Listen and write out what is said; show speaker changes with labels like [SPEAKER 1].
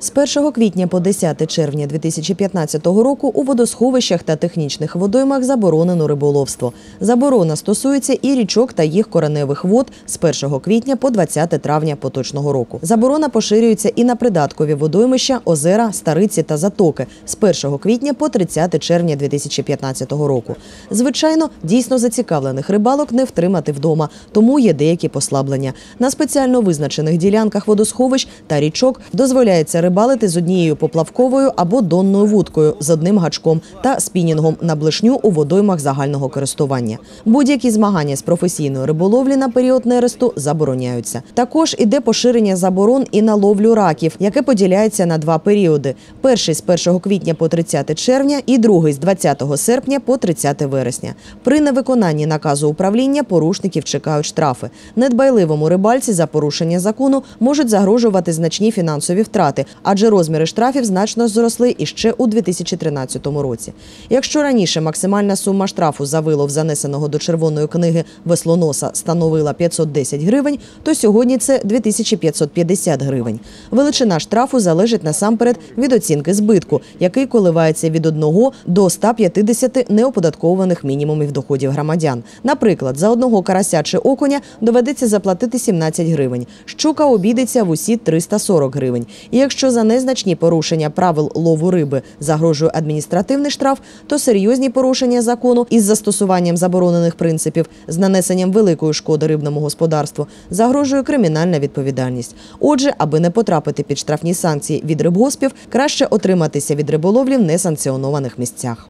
[SPEAKER 1] З 1 квітня по 10 червня 2015 року у водосховищах та технічних водоймах заборонено риболовство. Заборона стосується і річок та їх кореневих вод з 1 квітня по 20 травня поточного року. Заборона поширюється і на придаткові водоймища, озера, стариці та затоки з 1 квітня по 30 червня 2015 року. Звичайно, дійсно зацікавлених рибалок не втримати вдома, тому є деякі послаблення. На спеціально визначених ділянках водосховищ та річок дозволяється рибалити з однією поплавковою або донною вудкою з одним гачком та спінінгом на блишню у водоймах загального користування. Будь-які змагання з професійної риболовлі на період нересту забороняються. Також іде поширення заборон і на ловлю раків, яке поділяється на два періоди: перший з 1 квітня по 30 червня і другий з 20 серпня по 30 вересня. При невиконанні наказу управління порушників чекають штрафи. Недбайливому рибальці за порушення закону можуть загрожувати значні фінансові втрати, адже розміри штрафів значно зросли іще у 2013 році. Якщо раніше максимальна сума штрафу за вилов занесеного до червоної книги веслоноса становила 510 гривень, то сьогодні це 2550 гривень. Величина штрафу залежить насамперед від оцінки збитку, який коливається від 1 до 150 неоподаткованих мінімумів доходів громадян. Наприклад, за одного карася чи окуня доведеться заплатити 17 гривень. Щука обійдеться в усі 340 гривень. І якщо за незначні порушення правил лову риби загрожує адміністративний штраф, то серйозні порушення закону із застосуванням заборонених принципів з нанесенням великої шкоди рибному господарству загрожує кримінальна відповідальність. Отже, аби не потрапити під штрафні санкції від рибгоспів, краще отриматися від риболовлі в несанкціонованих місцях.